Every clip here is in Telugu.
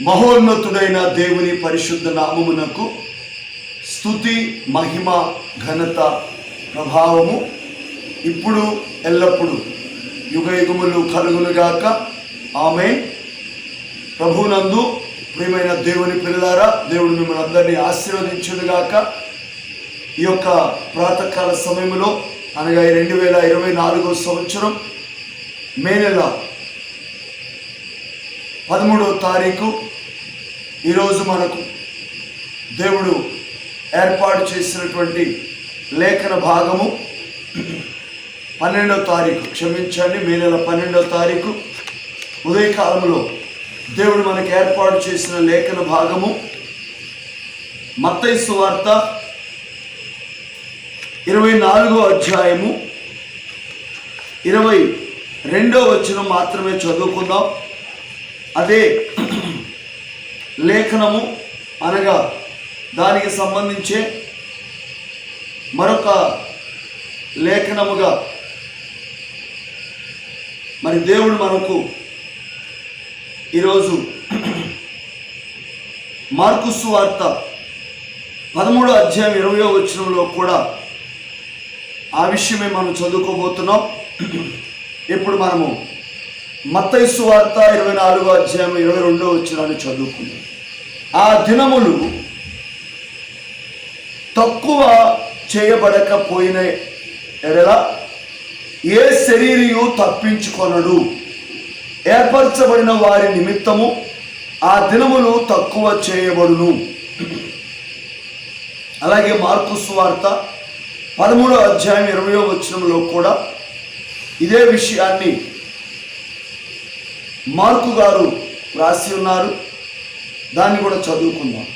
మహోన్నతుడైన దేవుని పరిశుద్ధ నామమునకు స్తుతి మహిమ ఘనత ప్రభావము ఇప్పుడు ఎల్లప్పుడూ యుగ యుగములు కలుగునుగాక. ఆమె ప్రభునందు ప్రియమైన దేవుని పిల్లలారా దేవుడు మిమ్మల్ని అందరినీ ఆశీర్వదించునుగాక. ఈ యొక్క ప్రాతకాల సమయంలో అనగా రెండు వేల ఇరవై నాలుగో సంవత్సరం మే నెల పదమూడవ తారీఖు ఈరోజు మనకు దేవుడు ఏర్పాటు చేసినటువంటి లేఖన భాగము పన్నెండవ తారీఖు. క్షమించండి మే నెల పన్నెండవ తారీఖు. ఉదయకాలంలో దేవుడు మనకు ఏర్పాటు చేసిన లేఖన భాగము మత్తైసు వార్త ఇరవై నాలుగో అధ్యాయము ఇరవై రెండో వచనం మాత్రమే చదువుకుందాం. అదే లేఖనము అనగా దానికి సంబంధించే మరొక లేఖనముగా మరి దేవుడు మనకు ఈరోజు మార్కు వార్త పదమూడో అధ్యాయం ఇరవయో వచనంలో కూడా ఆ విషయమే మనం చదువుకోబోతున్నాం. ఇప్పుడు మనము మత్తైసు వార్త ఇరవై నాలుగో అధ్యాయం ఇరవై రెండో వచ్చినాన్ని చదువుకుంది. ఆ దినములు తక్కువ చేయబడకపోయిన ఎడల ఏ శరీరియు తప్పించుకొనడు. ఏర్పరచబడిన వారి నిమిత్తము ఆ దినములు తక్కువ చేయబడును. అలాగే మార్కు సువార్త పదమూడో అధ్యాయం ఇరవయో వచనంలో కూడా ఇదే విషయాన్ని మార్కు గారు రాసి ఉన్నారు. దాన్ని కూడా చదువుకుందాం.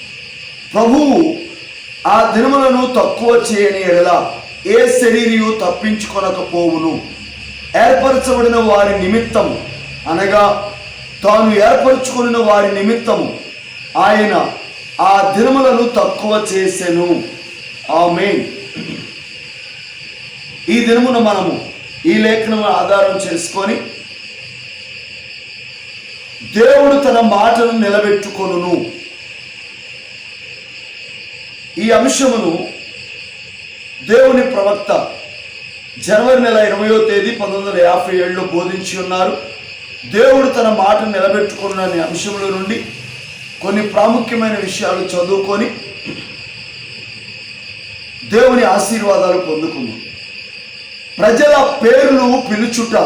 ప్రభువు ఆ దినములను తక్కువ చేయని ఎడల ఏ శరీరియు తప్పించుకొనకపోవును. ఏర్పరచబడిన వారి నిమిత్తము అనగా తాను ఏర్పరచుకున్న వారి నిమిత్తము ఆయన ఆ దినములను తక్కువ చేసెను. ఆమె ఈ దినమున మనము ఈ లేఖనం ఆధారం చేసుకొని దేవుడు తన మాటను నిలబెట్టుకొనును. ఈ అంశమును దేవుని ప్రవక్త జనవరి నెల ఇరవయో తేదీ పంతొమ్మిది వందల యాభై ఏడులో బోధించి ఉన్నారు. దేవుడు తన మాటను నిలబెట్టుకున్న అనే అంశంలో నుండి కొన్ని ప్రాముఖ్యమైన విషయాలు చదువుకొని దేవుని ఆశీర్వాదాలు పొందుకున్నాం ప్రజల పేర్లు పిలుచుట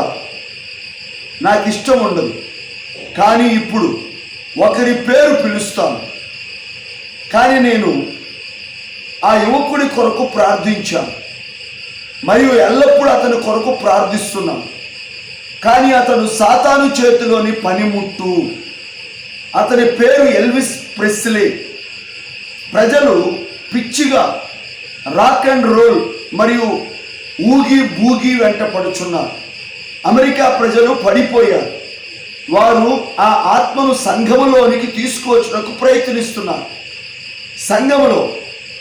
నాకు ఇష్టం ఉండదు. కానీ ఇప్పుడు ఒకరి పేరు పిలుస్తాను. కానీ నేను ఆ యువకుడి కొరకు ప్రార్థించాను. మరియు ఎల్లప్పుడూ అతని కొరకు ప్రార్థిస్తున్నాను. కానీ అతను సాతాను చేతిలోని పనిముట్టు. అతని పేరు ఎల్విస్ ప్రెస్లే. ప్రజలు పిచ్చిగా రాక్ అండ్ రోల్ మరియు ఊగి బూగి వెంట పడుచున్నారు. అమెరికా ప్రజలు పడిపోయారు. వారు ఆ ఆత్మను సంఘములోనికి తీసుకువచ్చుటకు ప్రయత్నిస్తున్నారు. సంఘములో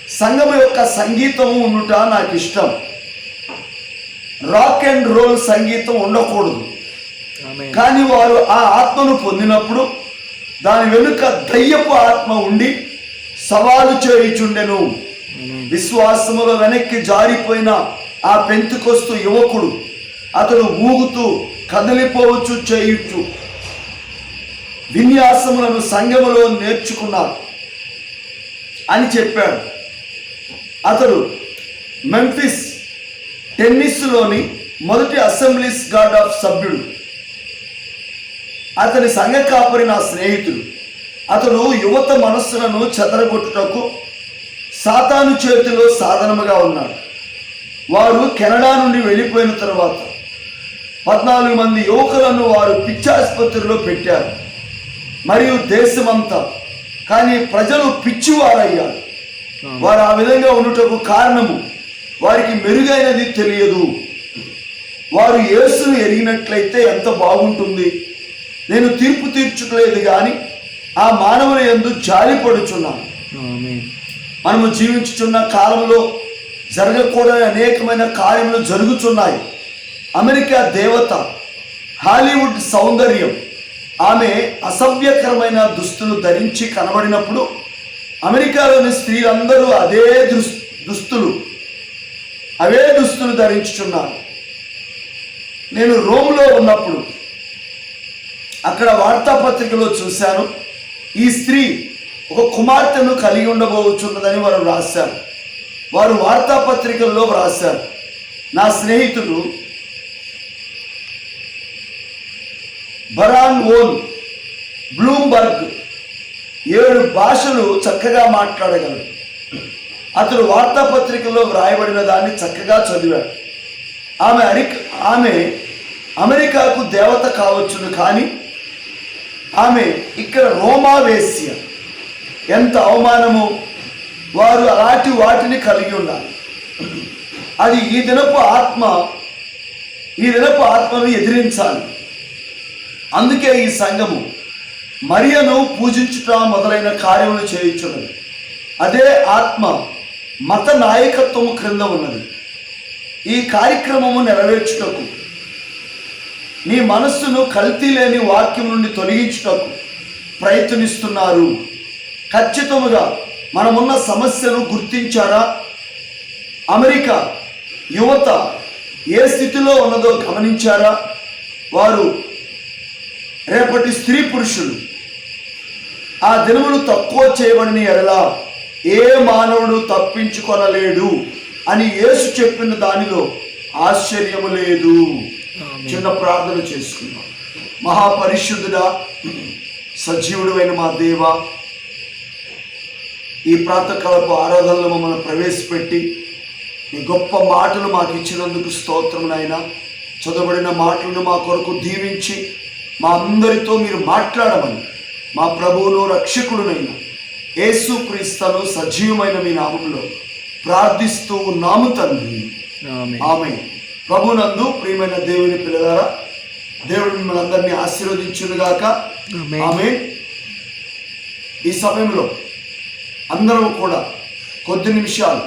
సంఘము యొక్క సంగీతము ఉండుట నాకు ఇష్టం రాక్ అండ్ రోల్ సంగీతం ఉండకూడదు. కానీ వారు ఆ ఆత్మను పొందినప్పుడు దాని వెనుక దయ్యపు ఆత్మ ఉండి సవాలు చేయుచుండెను. విశ్వాసములో వెనక్కి జారిపోయిన ఆ పెంతుకొస్తు యువకుడు అతడు ఊగుతూ కదిలిపోవచ్చు చేయుచు. విన్యాసములను సంఘములో నేర్చుకున్నారు అని చెప్పాడు. అతడు మెంఫిస్ టెన్నిస్లోని మొదటి అసెంబ్లీస్ గార్డ్ ఆఫ్ సభ్యుడు. అతని సంఘ కాపరి నా స్నేహితుడు. అతడు యువత మనస్సులను చెదరగొట్టుటకు సాతాను చేతిలో సాధనముగా ఉన్నాడు. వారు కెనడా నుండి వెళ్ళిపోయిన తర్వాత పద్నాలుగు మంది యువకులను వారు పిచ్చాసుపత్రిలో పెట్టారు. మరియు దేశమంతా. కానీ ప్రజలు పిచ్చివారయ్యారు. వారు ఆ విధంగా ఉండుటకు కారణము వారికి మెరుగైనది తెలియదు. వారు యేసును ఎరిగినట్లయితే ఎంత బాగుంటుంది. నేను తీర్పు తీర్చుకోలేదు కానీ ఆ మానవుల ఎందు జాలిపడుచున్నాను. మనము జీవించుచున్న కాలంలో జరగకూడని అనేకమైన కార్యములు జరుగుతున్నాయి. అమెరికా దేవత హాలీవుడ్ సౌందర్యం ఆమె అసభ్యకరమైన దుస్తులు ధరించి కనబడినప్పుడు అమెరికాలోని స్త్రీలందరూ అదే దుస్ దుస్తులు అవే దుస్తులు ధరించుచున్నారు. నేను రోమ్లో ఉన్నప్పుడు అక్కడ వార్తాపత్రికలో చూశాను ఈ స్త్రీ ఒక కుమార్తెను కలిగి ఉండబోచున్నదని వారు వ్రాశారు. వారు వార్తాపత్రికల్లో వ్రాశారు నా స్నేహితుడు బరాన్ ఓన్ బ్లూంబర్గ్ ఏడు భాషలు చక్కగా మాట్లాడగలడు అతడు వార్తాపత్రికలో వ్రాయబడిన దాన్ని చక్కగా చదివాడు. ఆమె అరి ఆమె అమెరికాకు దేవత కావచ్చును కానీ ఆమె ఇక్కడ రోమా వేశ్య. ఎంత అవమానము! వారు అలాంటి వాటిని కలిగి ఉండాలి అది ఈ దినపు ఆత్మ ఈ దినపు ఆత్మను ఎదిరించాలి. అందుకే ఈ సంఘము మరియను పూజించుట మొదలైన కార్యములు చేయించున్నది. అదే ఆత్మ మత నాయకత్వము క్రింద ఉన్నది. ఈ కార్యక్రమము నెరవేర్చుటకు నీ మనస్సును కల్తీ లేని వాక్యం నుండి తొలగించుటకు ప్రయత్నిస్తున్నారు. ఖచ్చితముగా మనమున్న సమస్యను గుర్తించారా? అమెరికా యువత ఏ స్థితిలో ఉన్నదో గమనించారా? వారు రేపటి స్త్రీ పురుషులు ఆ దినములు తక్కువ చేయబడిన ఎడలా ఏ మానవుడు తప్పించుకొనలేడు అని యేసు చెప్పిన దానిలో ఆశ్చర్యము లేదు. చిన్న ప్రార్థన చేసుకుందాం. మహాపరిశుద్ధుడా సజీవుడు అయిన మా దేవ ఈ ప్రాతకాలపు ఆరాధనలో మమ్మల్ని ప్రవేశపెట్టి ఈ గొప్ప మాటలు మాకు ఇచ్చినందుకు స్తోత్రం నాయన చదవబడిన మాటలను మా కొరకు దీవించి మా అందరితో మీరు మాట్లాడమని మా ప్రభువును రక్షకుడునైన యేసు క్రీస్తను సజీవమైన మీ నామంలో ప్రార్థిస్తూ ఉన్నాము తండ్రి. ఆమె ప్రభునందు ప్రియమైన దేవుని పిల్లగారా దేవుడు మిమ్మల్ని అందరినీ ఆశీర్వదించునుగాక. ఆమె ఈ సమయంలో అందరం కూడా కొద్ది నిమిషాలు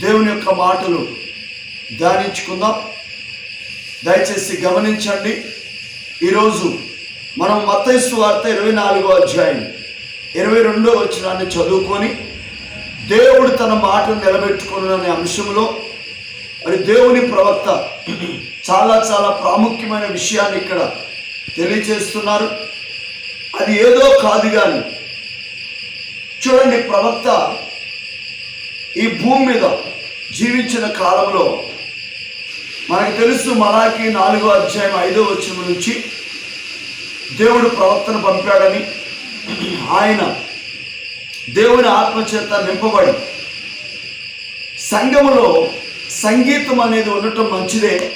దేవుని యొక్క మాటలు ధ్యానించుకుందాం. దయచేసి గమనించండి. ఈరోజు మనం మత్తైసు వార్త ఇరవై నాలుగో అధ్యాయం ఇరవై రెండో వచనాన్ని చదువుకొని దేవుడు తన మాటను నిలబెట్టుకున్న అంశంలో మరి దేవుని ప్రవక్త చాలా చాలా ప్రాముఖ్యమైన విషయాన్ని ఇక్కడ తెలియచేస్తున్నారు అది ఏదో కాదు కానీ చూడండి ప్రవక్త ఈ భూమి మీద జీవించిన కాలంలో మనకు తెలుసు మలాకి నాలుగో అధ్యాయం ఐదో వచ్చిన నుంచి దేవుడు ప్రవక్తను పంపాడని. ఆయన దేవుని ఆత్మచేత నింపబడి సంఘములో సంగీతం అనేది ఉండటం మంచిదే.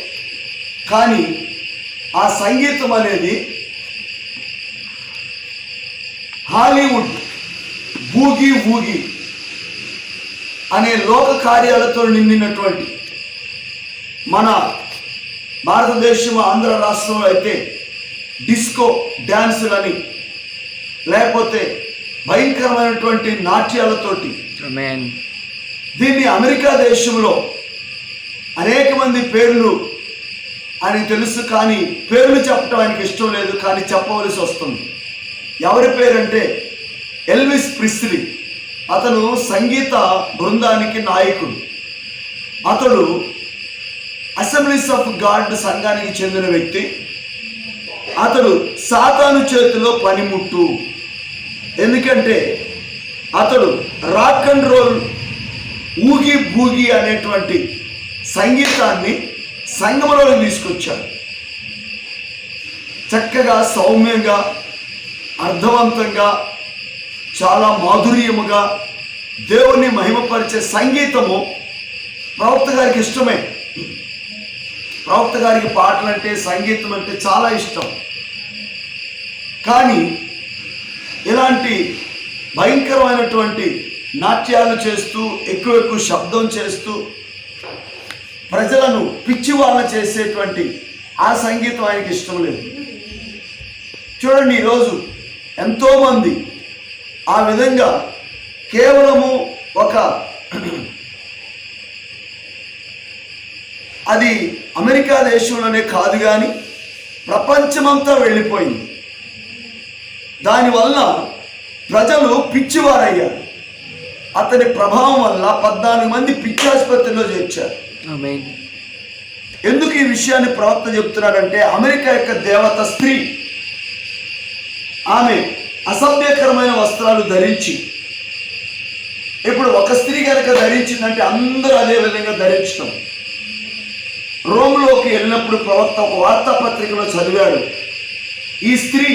కానీ ఆ సంగీతం అనేది హాలీవుడ్ బూగి ఊగి అనే లోక కార్యాలతో నిండినటువంటి మన భారతదేశం ఆంధ్ర రాష్ట్రంలో అయితే డిస్కో డ్యాన్సులని లేకపోతే భయంకరమైనటువంటి నాట్యాలతోటి దీన్ని అమెరికా దేశంలో అనేక మంది పేర్లు అని తెలుసు కానీ పేర్లు చెప్పడం ఆయనకి ఇష్టం లేదు కానీ చెప్పవలసి వస్తుంది. ఎవరి పేరంటే ఎల్విస్ ప్రిస్లీ. అతను సంగీత బృందానికి నాయకుడు. అతడు అసెంబ్లీస్ ఆఫ్ గాడ్ సంఘానికి చెందిన వ్యక్తి. అతడు సాతాను చేతిలో పనిముట్టు. ఎందుకంటే అతడు రాక్ అండ్ రోల్ ఊగి బూగి అనేటువంటి సంగీతాన్ని సంగమలోకి తీసుకొచ్చాడు. చక్కగా సౌమ్యంగా అర్థవంతంగా చాలా మాధుర్యముగా దేవుణ్ణి మహిమపరిచే సంగీతము ప్రవక్త గారికి ఇష్టమే. ప్రవక్త గారికి పాటలు అంటే సంగీతం అంటే చాలా ఇష్టం. కానీ ఇలాంటి భయంకరమైనటువంటి నాట్యాలు చేస్తూ ఎక్కువ ఎక్కువ శబ్దం చేస్తూ ప్రజలను పిచ్చివాళ్ళ చేసేటువంటి ఆ సంగీతం ఆయనకి ఇష్టం లేదు. చూడండి ఈరోజు ఎంతోమంది ఆ విధంగా కేవలము ఒక అది అమెరికా దేశంలోనే కాదు కానీ ప్రపంచమంతా వెళ్ళిపోయింది. దానివల్ల ప్రజలు పిచ్చివారయ్యారు. అతని ప్రభావం వల్ల పద్నాలుగు మంది పిచ్చాసుపత్రిలో చేర్చారు. Amen. ఎందుకు ఈ విషయాన్ని ప్రవక్త చెప్తున్నాడంటే అమెరికా యొక్క దేవత స్త్రీ ఆమె అసభ్యకరమైన వస్త్రాలు ధరించి ఇప్పుడు ఒక స్త్రీ కనుక ధరించిందంటే అందరూ అదే విధంగా ధరించడం రోమ్లోకి వెళ్ళినప్పుడు ప్రవక్త ఒక వార్తాపత్రికలో చదివాడు ఈ స్త్రీ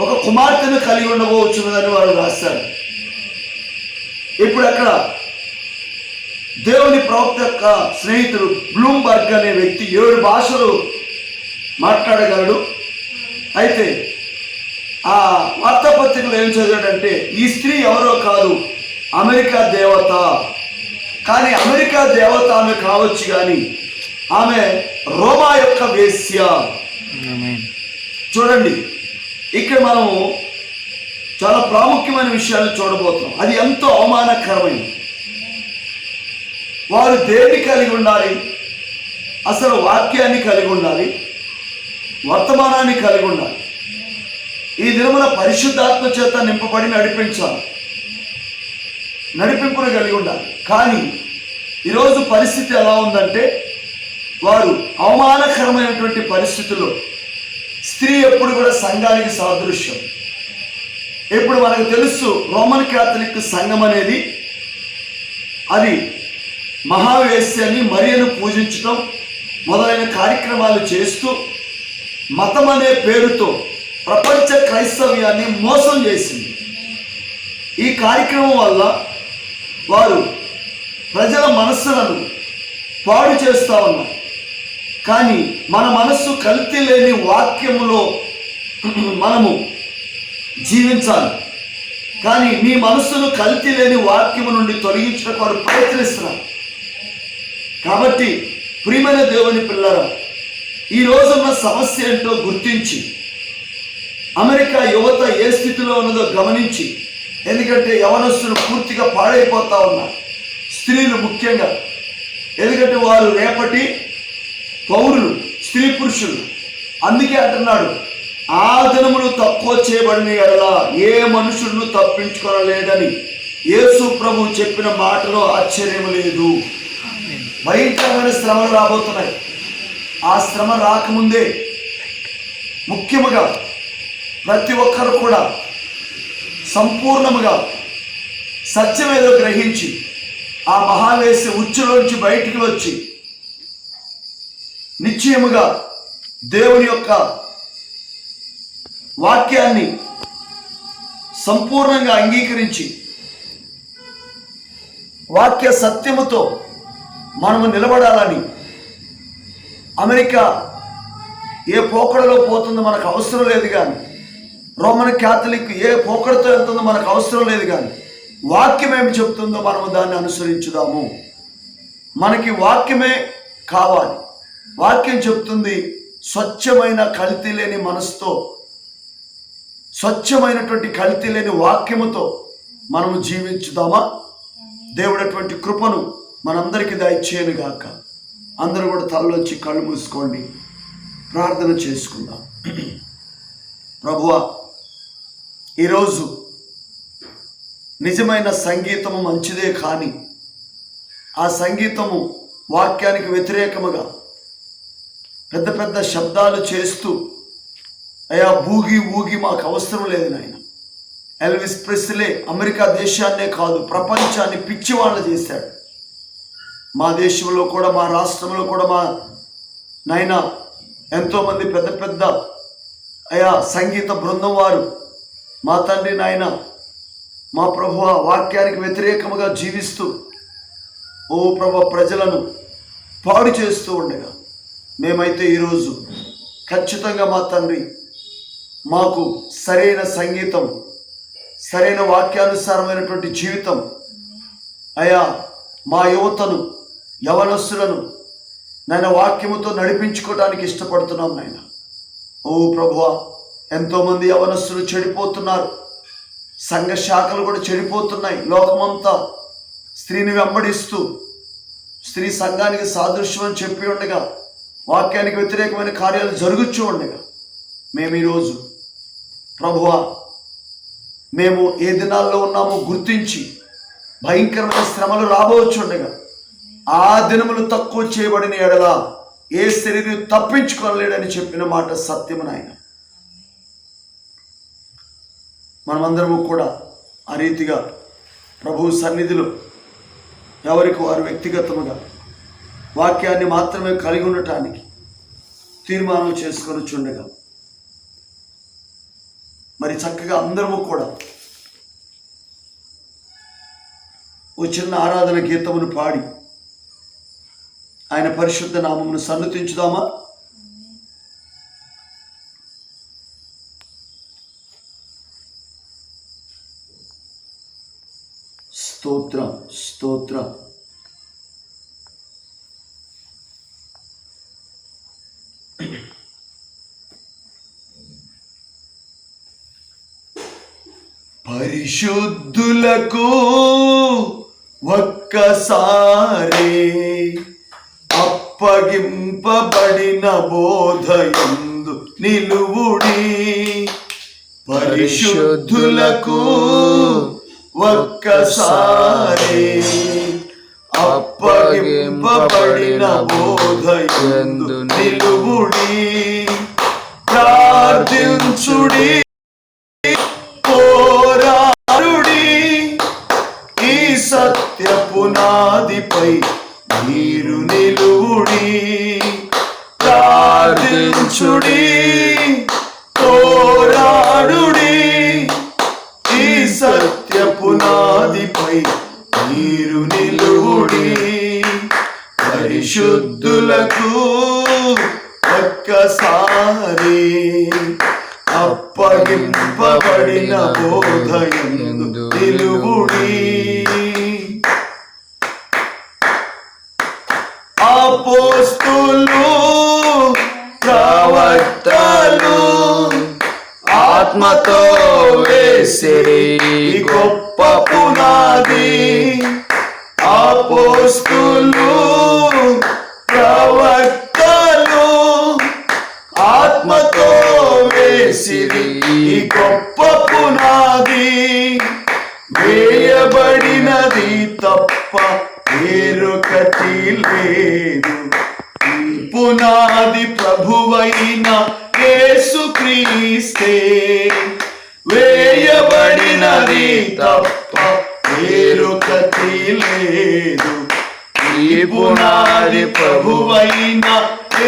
ఒక కుమార్తెను కలిగి ఉండబోచున్నదని వారు రాశారు ఇప్పుడు అక్కడ దేవుని ప్రవక్త యొక్క స్నేహితుడు బ్లూంబర్గ్ అనే వ్యక్తి ఏడు భాషలు మాట్లాడగలడు. అయితే ఆ వార్తాపత్రికలో ఏం చదివాడంటే ఈ స్త్రీ ఎవరో కాదు అమెరికా దేవత. కానీ అమెరికా దేవత ఆమె కావచ్చు కానీ ఆమె రోమా యొక్క వేశ్య. చూడండి ఇక్కడ మనము చాలా ప్రాముఖ్యమైన విషయాలు చూడబోతున్నాం. అది ఎంతో అవమానకరమైనది. వారు దేన్ని కలిగి ఉండాలి అసలు వాక్యాన్ని కలిగి ఉండాలి వర్తమానాన్ని కలిగి ఉండాలి. ఈ దినమున పరిశుద్ధాత్మ చేత నింపబడి నడిపించాలి. నడిపింపును కలిగి ఉండాలి. కానీ ఈరోజు పరిస్థితి ఎలా ఉందంటే వారు అవమానకరమైనటువంటి పరిస్థితుల్లో స్త్రీ ఎప్పుడు కూడా సంఘానికి సాదృశ్యం. ఇప్పుడు మనకు తెలుసు రోమన్ క్యాథలిక్ సంఘం అనేది అది మహావేశ్యాన్ని మరియను పూజించడం మొదలైన కార్యక్రమాలు చేస్తూ మతం అనే పేరుతో ప్రపంచ క్రైస్తవ్యాన్ని మోసం చేసింది. ఈ కార్యక్రమం వల్ల వారు ప్రజల మనస్సులను పాడు చేస్తూ ఉన్నారు. కానీ మన మనస్సు కల్తీ లేని వాక్యములో మనము జీవించాలి. కానీ మీ మనస్సును కల్తీ లేని వాక్యము నుండి తొలగించడానికి వారు ప్రయత్నిస్తున్నారు కాబట్టి ప్రియమైన దేవుని పిల్లరా ఈ రోజున్న సమస్య ఏంటో గుర్తించి అమెరికా యువత ఏ స్థితిలో ఉన్నదో గమనించి ఎందుకంటే యవనస్తులు పూర్తిగా పాడైపోతా ఉన్నారు. స్త్రీలు ముఖ్యంగా ఎందుకంటే వారు రేపటి పౌరులు స్త్రీ పురుషులు. అందుకే అంటున్నాడు ఆ దినములు తక్కువ చేయబడిన ఎడల ఏ మనుషులను తప్పించుకోలేదని యేసు ప్రభు చెప్పిన మాటలో ఆశ్చర్యం లేదు. భయంకరమైన శ్రమలు రాబోతున్నాయి. ఆ శ్రమ రాకముందే ముఖ్యముగా ప్రతి ఒక్కరు కూడా సంపూర్ణముగా సత్యమేదో గ్రహించి ఆ మహావేశ ఉచ్చులోంచి బయటికి వచ్చి నిశ్చయముగా దేవుని యొక్క వాక్యాన్ని సంపూర్ణంగా అంగీకరించి వాక్య సత్యముతో మనము నిలబడాలని అమెరికా ఏ పోకడలో పోతుందో మనకు అవసరం లేదు కానీ రోమన్ క్యాథలిక్ ఏ పోకడతో వెళ్తుందో మనకు అవసరం లేదు కానీ వాక్యం ఏమి చెప్తుందో మనము దాన్ని అనుసరించుదాము. మనకి వాక్యమే కావాలి. వాక్యం చెప్తుంది స్వచ్ఛమైన కల్తీ లేని మనసుతో స్వచ్ఛమైనటువంటి కల్తీ లేని వాక్యముతో మనము జీవించుదామా? దేవుడటువంటి కృపను మనందరికీ దయచేయను గాక. అందరూ కూడా తలలోంచి కళ్ళు మూసుకోండి. ప్రార్థన చేసుకుందాం. ప్రభువా ఈరోజు నిజమైన సంగీతము మంచిదే కానీ ఆ సంగీతము వాక్యానికి వ్యతిరేకముగా పెద్ద పెద్ద శబ్దాలు చేస్తూ అయా భూగి ఊగి మాకు అవసరం లేదు నాయన. ఎల్విస్ ప్రెస్లే అమెరికా దేశాన్నే కాదు ప్రపంచాన్ని పిచ్చివాళ్ళు చేశాడు. మా దేశంలో కూడా మా రాష్ట్రంలో కూడా మా నాయన ఎంతోమంది పెద్ద పెద్ద అయా సంగీత బృందం వారు మా తండ్రి నాయన మా ప్రభు వాక్యానికి వ్యతిరేకముగా జీవిస్తూ ఓ ప్రభు ప్రజలను పాడు చేస్తూ ఉండగా మేమైతే ఈరోజు ఖచ్చితంగా మా తండ్రి మాకు సరైన సంగీతం సరైన వాక్యానుసారమైనటువంటి జీవితం అయా మా యువతను యవనస్సులను నాయన వాక్యముతో నడిపించుకోవడానికి ఇష్టపడుతున్నాం నాయన. ఓ ప్రభువా ఎంతోమంది యవనస్సులు చెడిపోతున్నారు. సంఘ శాఖలు కూడా చెడిపోతున్నాయి. లోకమంతా స్త్రీని వెంబడిస్తూ స్త్రీ సంఘానికి సాదృశ్యం అని చెప్పి ఉండగా వాక్యానికి వ్యతిరేకమైన కార్యాలు జరుగుతూ ఉండగా మేము ఈరోజు ప్రభువా మేము ఏ దినాల్లో ఉన్నామో గుర్తించి భయంకరమైన శ్రమలు రాబోచుండగా ఆ దినములు తక్కువ చేయబడిన ఎడల ఏ శరీరం తప్పించుకోలేడని చెప్పిన మాట సత్యము నాయన. మనమందరము కూడా ఆ రీతిగా ప్రభు సన్నిధిలో ఎవరికి వారు వ్యక్తిగతముగా వాక్యాన్ని మాత్రమే కలిగి ఉండటానికి తీర్మానం చేసుకొని చుండగా. మరి చక్కగా అందరము కూడా ఓ చిన్న ఆరాధన గీతమును పాడి ఆయన పరిశుద్ధ నామమును సన్నతించుదామా స్తోత్రం స్తోత్రం విశుద్ధులకు ఒక్కసారే అప్పగింపబడిన బోధయందు నిలువుడి. పరిశుద్ధులకు ఒక్కసారే అప్పగింపబడిన బోధయందు నిలువుడి. ప్రార్థించుడి. పునాదిపై మీరు నిలువుడి ప్రార్థించుడి పోరాడుడి.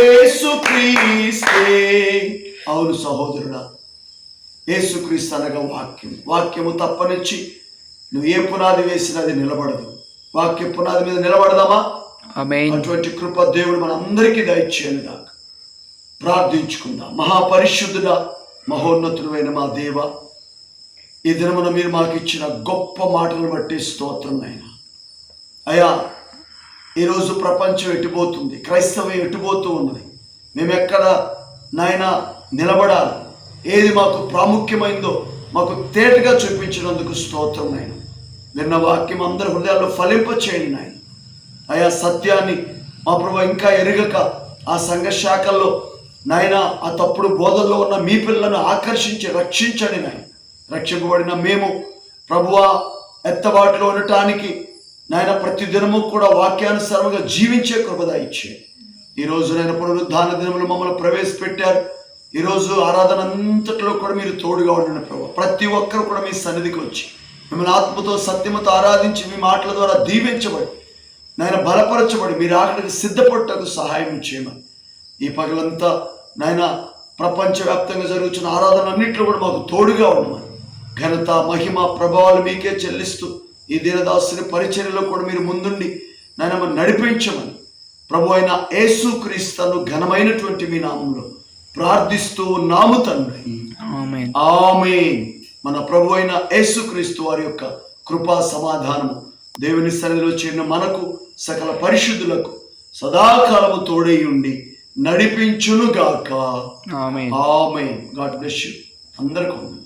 యేసుక్రీస్తే. అవును సహోదరుడా యేసుక్రీస్తు అనగా వాక్యం. వాక్యము తప్పనిచ్చి నువ్వు ఏ పునాది వేసినా అది నిలబడదు. వాక్య పునాది మీద నిలబడదామా. అటువంటి కృప దేవుడు మనందరికీ దయచేయను గాక ప్రార్థించుకుందాం. మహాపరిశుద్ధుడా మహోన్నతుడైన మా దేవ ఈ దినమున మీరు మాకు ఇచ్చిన గొప్ప మాటలను బట్టి స్తోత్రం నాయన. అయా ఈరోజు ప్రపంచం ఎట్టిపోతుంది క్రైస్తవం ఎట్టిపోతూ ఉన్నది? మేము ఎక్కడ నాయన నిలబడాలి? ఏది మాకు ప్రాముఖ్యమైందో మాకు తేటగా చూపించినందుకు స్తోత్రం నాయన. నిన్న వాక్యం అందరి హృదయాల్లో ఫలింప చేయండి నాయన. ఆయా సత్యాన్ని మా ప్రభు ఇంకా ఎరగక ఆ సంఘ శాఖల్లో నాయన ఆ తప్పుడు బోధల్లో ఉన్న మీ పిల్లలను ఆకర్షించి రక్షించండి నాయన. రక్షింపబడిన మేము ప్రభువా ఎత్తబాటులో ఉండటానికి నాయన ప్రతి దినము కూడా వాక్యానుసారంగా జీవించే కృపద ఇచ్చే. ఈ రోజు నేను పునరుద్ధాన దినములు మమ్మల్ని ప్రవేశపెట్టారు. ఈరోజు ఆరాధన అంతట్లో కూడా మీరు తోడుగా ఉండండి ప్రభు. ప్రతి ఒక్కరు కూడా మీ సన్నిధికి వచ్చి మిమ్మల్ని ఆత్మతో సత్యముతో ఆరాధించి మీ మాటల ద్వారా దీవించబడి నాయన బలపరచబడి మీరు ఆకలికి సిద్ధపడటకు సహాయం చేయమని. ఈ పగలంతా నాయన ప్రపంచవ్యాప్తంగా జరుగుతున్న ఆరాధన అన్నింటిలో కూడా మాకు తోడుగా ఉండమని. ఘనత మహిమ ప్రభావాలు మీకే చెల్లిస్తూ ఈ దీనదాసుని పరిచర్యలో కూడా మీరు ముందుండి మరి నడిపించమని ప్రభు అయిన యేసు క్రీస్తును ఘనమైనటువంటి మీ నామంలో ప్రార్థిస్తూ నాము తండ్రి. ఆమె మన ప్రభు అయిన యేసుక్రీస్తు వారి యొక్క కృపా సమాధానము దేవుని సన్నిధిలో చేరిన మనకు సకల పరిశుద్ధులకు సదాకాలము తోడై ఉండి నడిపించునుగాక. ఆమె గాడ్ బ్లెస్ యూ అందరికీ.